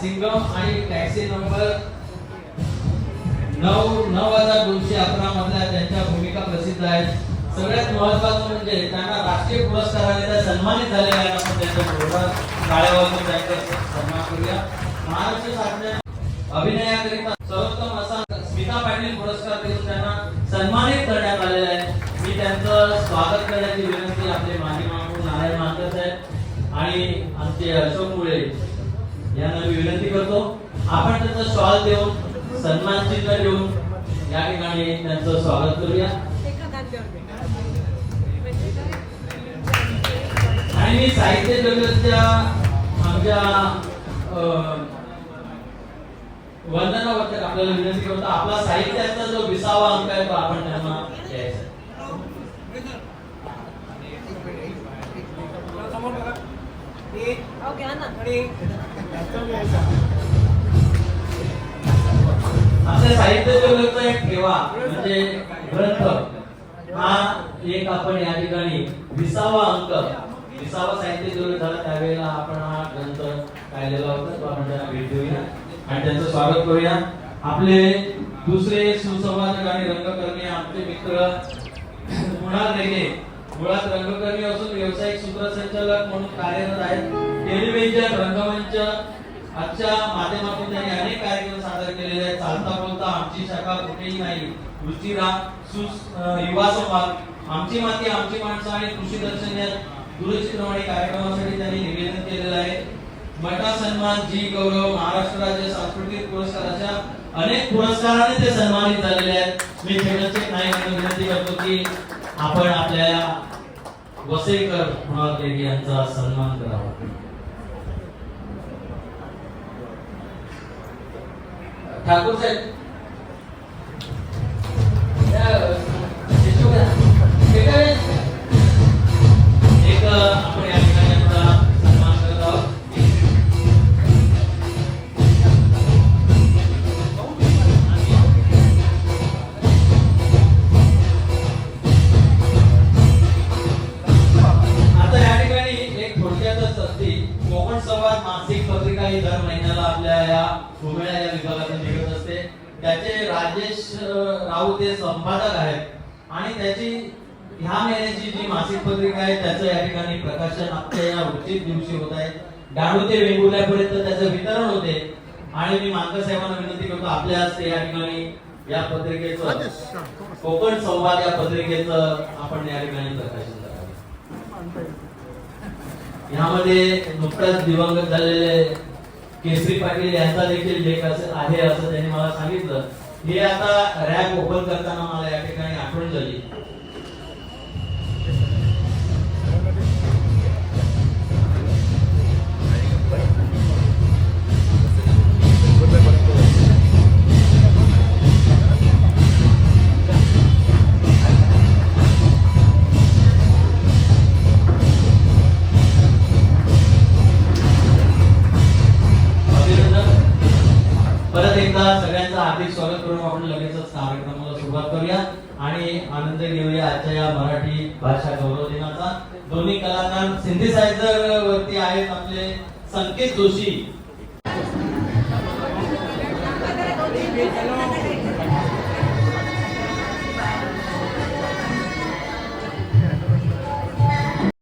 सिंगम आणि taxi number नऊ नऊ हजार दोनशे अकरा मधल्या त्यांच्या भूमिका प्रसिद्ध आहेत. सगळ्यात महत्वाचं म्हणजे त्यांना राष्ट्रीय पुरस्काराने त्या सन्मानित झालेल्या आहेत आपण त्यांच्या जोरदार टाळ्या त्यांचा सन्मान करूया. महाराष्ट्र शासनाने अभिनयाकरिता सर्वोत्तम असा स्मिता पाटील पुरस्कार देऊन त्यांना सन्मानित करण्यात आलेला आहे. मी त्यांचं स्वागत करण्याची विनंती आपले माजी मागून नारायण मानकर साहेब आणि आमचे अशोक मुळे यांना मी विनंती करतो आपण त्यांचा शॉल देऊन सन्मान चिन्ह देऊन या ठिकाणी त्यांचं स्वागत करूया. आणि मी साहित्य जगतच्या आमच्या अं, वंदना वर्तक आपल्याला विनंती करतो आपला साहित्याचा जो विसावा अंक आहे तो आपण त्यांना द्यायचा. आपल्या एक ठेवा म्हणजे ग्रंथ. हा एक आपण या ठिकाणी विसावा अंक. विसावा साहित्य झाला त्यावेळेला आपण हा ग्रंथ काढलेला होता तो आपण त्यांना भेट देऊया आणि त्यांचं स्वागत करूया. आपले दुसरे सुसंवादक आणि रंगकर्मी आमचे मित्र मुळात रेगे. मुळात रंगकर्मी असून व्यावसायिक सूत्रसंचालक म्हणून कार्यरत आहेत. टेलिव्हिजन रंगमंच आजच्या माध्यमातून त्यांनी अनेक कार्यक्रम सादर केलेले आहेत. चालता बोलता आमची शाखा कुठेही नाही. रुचिरा युवा संवाद. आमची माती आमची माणसं आणि कृषी दर्शन या दूरचित्रवाणी कार्यक्रमासाठी त्यांनी निवेदन केलेलं आहे. मटा सन्मान जी गौरव महाराष्ट्र राज्य सांस्कृतिक पुरस्कार अशा अनेक पुरस्काराने ते सन्मानित झालेले आहेत. मी फेडरचे नाही विनंती करतो की आपण आपल्या वसेकर कुणाल देवी यांचा सन्मान करावा ठाकूर साहेब या, शिशू घ्या. हे काय? एक अ, आपण या ठिकाणी आपला सन्मान ठाकूर साहेब. आता या ठिकाणी एक थोडक्यातच असते कोकण संवाद मासिक पत्रिका ही दर महिन्याला आपल्या या भूमिळा या विभागातून निघत असते. त्याचे राजेश राऊत हे संपादक आहेत. आणि त्याची ह्या महिन्याची जी मासिक पत्रिका आहे त्याचं या ठिकाणी प्रकाशन आजच्या या उचित दिवशी होत आहे. डाळू ते वेंगुर्ल्यापर्यंत त्याचं वितरण होते. आणि मी मानकर साहेबांना विनंती करतो आपल्या हस्ते या ठिकाणी या पत्रिकेचं कोकण संवाद या पत्रिकेचं आपण या ठिकाणी प्रकाशन करावे. यामध्ये नुकताच दिवंगत झालेले केसरी पाटील यांचा देखील लेख असं- आहे असं त्यांनी मला सांगितलं. हे आता रॅप ओपन करताना मला या ठिकाणी आठवण झाली. हार्दिक स्वागत करून आपण लगेचच कार्यक्रमाला सुरुवात करूया. आणि आनंद घेऊया आजच्या या मराठी भाषा गौरव दिनाचा. दोन्ही कलाकार सिंथिसायझर वरती आहेत आपले संकेत जोशी.